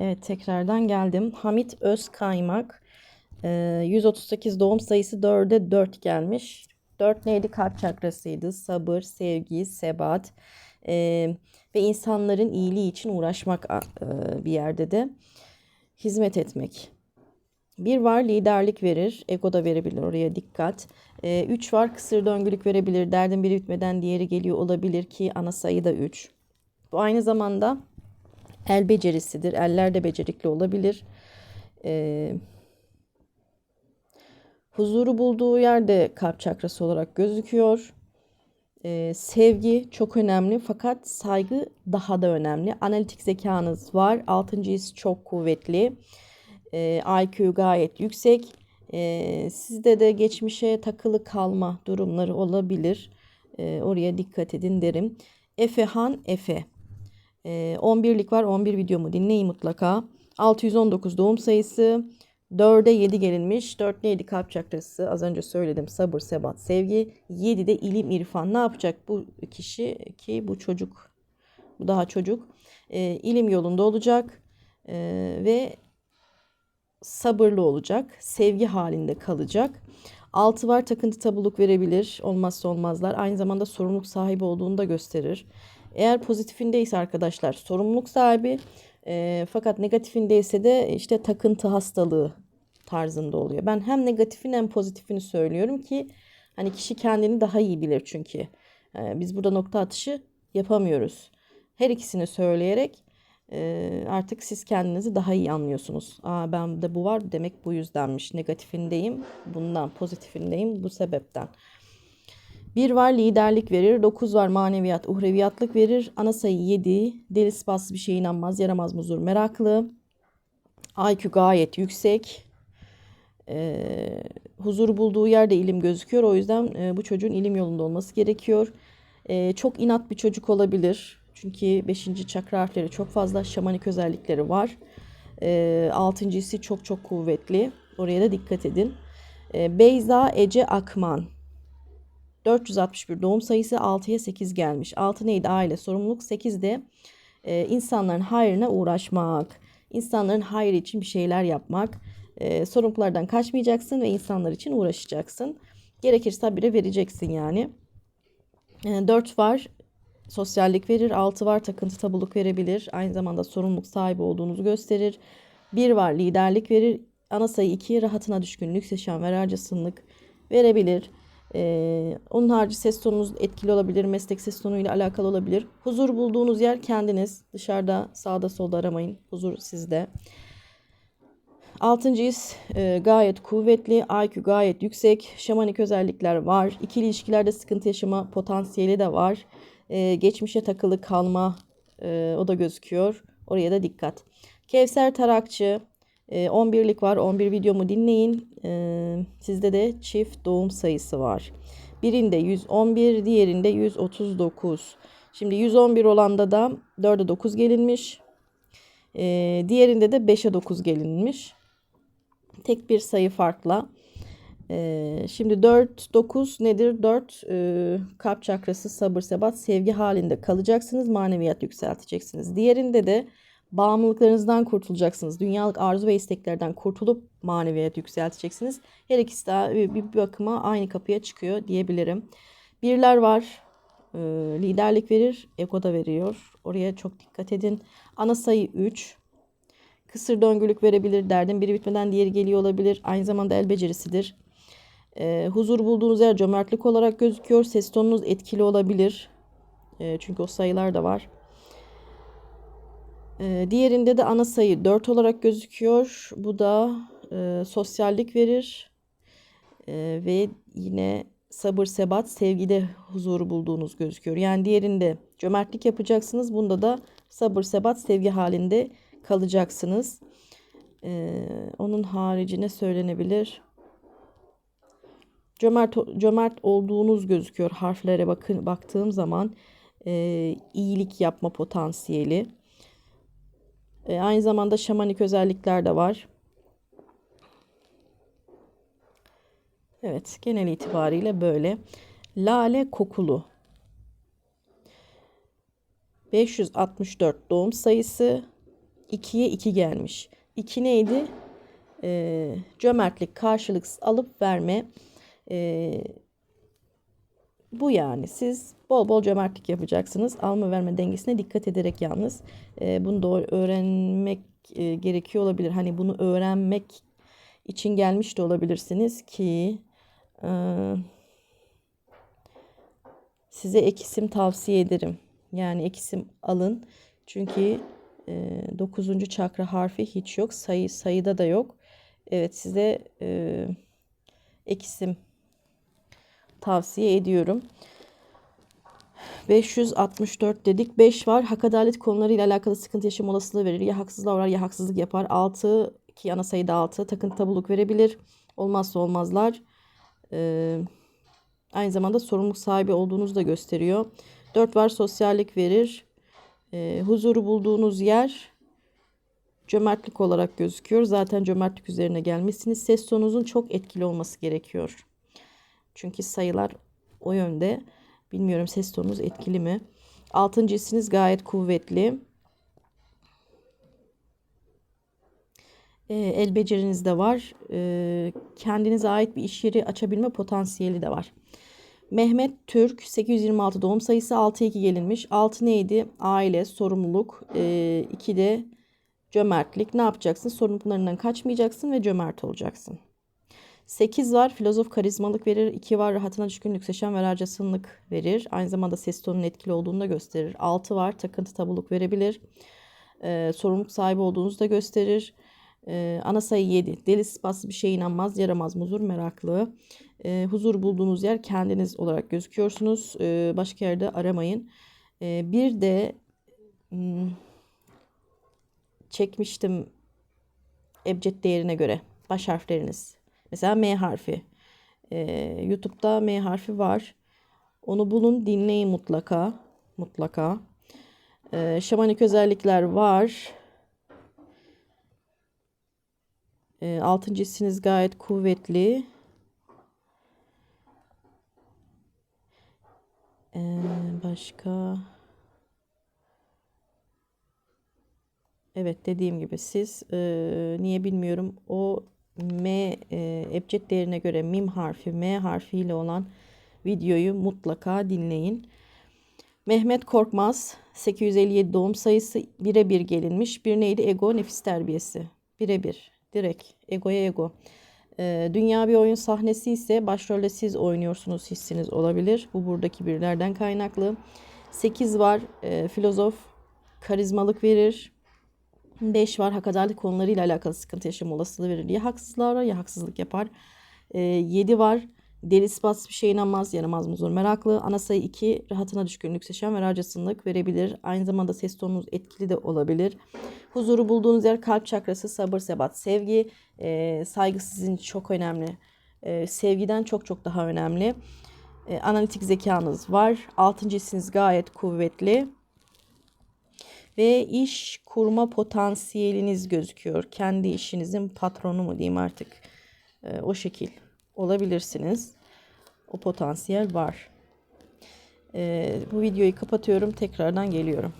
Evet tekrardan geldim. Hamit Özkaymak. Ee, 138 doğum sayısı 4'e 4 gelmiş. 4 neydi? Kalp çakrasıydı. Sabır, sevgi, sebat ee, ve insanların iyiliği için uğraşmak e, bir yerde de hizmet etmek. Bir var liderlik verir. Ego da verebilir oraya dikkat. Ee, üç var kısır döngülük verebilir. Derdin biri bitmeden diğeri geliyor olabilir ki ana sayı da 3. Bu aynı zamanda el becerisidir. Eller de becerikli olabilir. Ee, huzuru bulduğu yerde kalp çakrası olarak gözüküyor. Ee, sevgi çok önemli fakat saygı daha da önemli. Analitik zekanız var. Altıncı his çok kuvvetli. Ee, IQ gayet yüksek. Ee, sizde de geçmişe takılı kalma durumları olabilir. Ee, oraya dikkat edin derim. Efe Han Efe. Ee, 11'lik var. 11 videomu dinleyin mutlaka. 619 doğum sayısı. 4'e 7 gelinmiş. 4 neydi kalp çakrası? Az önce söyledim. Sabır, sebat, sevgi. 7 de ilim, irfan. Ne yapacak bu kişi ki bu çocuk? Bu daha çocuk. E, ilim yolunda olacak. E, ve sabırlı olacak. Sevgi halinde kalacak. Altı var takıntı tabuluk verebilir. Olmazsa olmazlar. Aynı zamanda sorumluluk sahibi olduğunu da gösterir. Eğer pozitifindeyse arkadaşlar sorumluluk sahibi e, fakat negatifindeyse de işte takıntı hastalığı tarzında oluyor. Ben hem negatifini hem pozitifini söylüyorum ki hani kişi kendini daha iyi bilir çünkü. E, biz burada nokta atışı yapamıyoruz. Her ikisini söyleyerek e, artık siz kendinizi daha iyi anlıyorsunuz. Aa ben de bu var demek bu yüzdenmiş. Negatifindeyim bundan, pozitifindeyim bu sebepten. Bir var liderlik verir, dokuz var maneviyat, uhreviyatlık verir. Ana sayı yedi, deli sıpatsız bir şeye inanmaz, yaramaz muzur, meraklı. IQ gayet yüksek. Ee, huzur bulduğu yerde ilim gözüküyor. O yüzden e, bu çocuğun ilim yolunda olması gerekiyor. Ee, çok inat bir çocuk olabilir. Çünkü 5. çakra harfleri çok fazla şamanik özellikleri var. Ee, altıncısı çok çok kuvvetli. Oraya da dikkat edin. Ee, Beyza Ece Akman. 461 doğum sayısı 6'ya 8 gelmiş. 6 neydi? Aile sorumluluk. 8 de e, insanların hayrına uğraşmak. İnsanların hayrı için bir şeyler yapmak. E, sorumluluklardan kaçmayacaksın ve insanlar için uğraşacaksın. Gerekirse bire vereceksin yani. E, 4 var. Sosyallik verir. 6 var. Takıntı tabuluk verebilir. Aynı zamanda sorumluluk sahibi olduğunuzu gösterir. 1 var. Liderlik verir. Ana sayı 2 rahatına düşkünlük, yaşam ve harcasınlık verebilir. Ee, onun harici ses tonunuz etkili olabilir, meslek ses tonuyla alakalı olabilir. Huzur bulduğunuz yer kendiniz. Dışarıda sağda solda aramayın. Huzur sizde. Altıncı his e, gayet kuvvetli, IQ gayet yüksek, şamanik özellikler var. İkili ilişkilerde sıkıntı yaşama potansiyeli de var. E, geçmişe takılı kalma e, o da gözüküyor. Oraya da dikkat. Kevser Tarakçı, 11'lik var. 11 videomu dinleyin. Sizde de çift doğum sayısı var. Birinde 111, diğerinde 139. Şimdi 111 olanda da 4'e 9 gelinmiş. Diğerinde de 5'e 9 gelinmiş. Tek bir sayı farkla. Şimdi 4, 9 nedir? 4 kalp çakrası, sabır, sebat, sevgi halinde kalacaksınız. Maneviyat yükselteceksiniz. Diğerinde de Bağımlılıklarınızdan kurtulacaksınız. Dünyalık arzu ve isteklerden kurtulup maneviyat yükselteceksiniz. Her ikisi de bir bakıma aynı kapıya çıkıyor diyebilirim. Birler var. E, liderlik verir. Ego da veriyor. Oraya çok dikkat edin. Ana sayı 3. Kısır döngülük verebilir. Derdin biri bitmeden diğeri geliyor olabilir. Aynı zamanda el becerisidir. E, huzur bulduğunuz yer cömertlik olarak gözüküyor. Ses tonunuz etkili olabilir. E, çünkü o sayılar da var. Ee, diğerinde de ana sayı 4 olarak gözüküyor. Bu da e, sosyallik verir. E, ve yine sabır, sebat, sevgide huzuru bulduğunuz gözüküyor. Yani diğerinde cömertlik yapacaksınız. Bunda da sabır, sebat, sevgi halinde kalacaksınız. E, onun haricine söylenebilir. Cömert, cömert olduğunuz gözüküyor harflere bakın baktığım zaman e, iyilik yapma potansiyeli. E, aynı zamanda şamanik özellikler de var. Evet, genel itibariyle böyle. Lale kokulu. 564 doğum sayısı. 2'ye 2 gelmiş. 2 neydi? Ee, cömertlik, karşılık alıp verme. Ee, bu yani. Siz bol bol cömertlik yapacaksınız. Alma verme dengesine dikkat ederek yalnız. Ee, bunu da öğrenmek e, gerekiyor olabilir. Hani bunu öğrenmek için gelmiş de olabilirsiniz ki e, size ek isim tavsiye ederim. Yani ek isim alın. Çünkü e, 9. çakra harfi hiç yok. Sayı sayıda da yok. Evet size e, ek isim tavsiye ediyorum. 564 dedik. 5 var. Hak adalet konularıyla alakalı sıkıntı yaşam olasılığı verir. Ya haksızlığa uğrar ya haksızlık yapar. 6 ki ana sayıda 6 takıntı tabuluk verebilir. Olmazsa olmazlar. Ee, aynı zamanda sorumluluk sahibi olduğunuzu da gösteriyor. 4 var sosyallik verir. Ee, huzuru bulduğunuz yer cömertlik olarak gözüküyor. Zaten cömertlik üzerine gelmişsiniz. Ses tonunuzun çok etkili olması gerekiyor. Çünkü sayılar o yönde. Bilmiyorum ses tonunuz etkili mi? Altıncı hissiniz gayet kuvvetli. Ee, el beceriniz de var. Ee, kendinize ait bir iş yeri açabilme potansiyeli de var. Mehmet Türk 826 doğum sayısı 6'ya 2 gelinmiş. 6 neydi? Aile, sorumluluk. 2 ee, de cömertlik. Ne yapacaksın? Sorumluluklarından kaçmayacaksın ve cömert olacaksın. 8 var filozof karizmalık verir. 2 var rahatına düşkünlük seçen ve harcasınlık verir. Aynı zamanda ses tonunun etkili olduğunu da gösterir. 6 var takıntı tabuluk verebilir. Ee, sorumluluk sahibi olduğunuzu da gösterir. Ee, ana sayı 7. Deli ispatsı bir şeye inanmaz, yaramaz, muzur, meraklı. Ee, huzur bulduğunuz yer kendiniz olarak gözüküyorsunuz. Ee, başka yerde aramayın. Ee, bir de hmm, çekmiştim ebced değerine göre baş harfleriniz. Mesela M harfi. Ee, YouTube'da M harfi var. Onu bulun, dinleyin mutlaka. Mutlaka. Ee, şamanik özellikler var. Ee, altıncı hissiniz gayet kuvvetli. Ee, başka... Evet dediğim gibi siz e, niye bilmiyorum o M e, ebced değerine göre mim harfi M harfiyle olan videoyu mutlaka dinleyin. Mehmet Korkmaz 857 doğum sayısı birebir gelinmiş. Bir neydi? Ego nefis terbiyesi. Birebir. Direkt. Egoya ego. Ee, dünya bir oyun sahnesi ise başrolde siz oynuyorsunuz hissiniz olabilir. Bu buradaki birlerden kaynaklı. 8 var. E, filozof karizmalık verir. 5 var hak adalet konularıyla alakalı sıkıntı yaşam olasılığı verir. Ya haksızlığa ya haksızlık yapar. E, 7 var deli ispatsız bir şeye inanmaz, yaramaz muzur, meraklı. Ana sayı 2 rahatına düşkünlük seçen ve harcasınlık verebilir. Aynı zamanda ses tonunuz etkili de olabilir. Huzuru bulduğunuz yer kalp çakrası, sabır, sebat, sevgi. E, saygı sizin çok önemli. E, sevgiden çok çok daha önemli. E, analitik zekanız var. Altıncı hissiniz gayet kuvvetli ve iş kurma potansiyeliniz gözüküyor. Kendi işinizin patronu mu diyeyim artık. E, o şekil olabilirsiniz. O potansiyel var. E, bu videoyu kapatıyorum. Tekrardan geliyorum.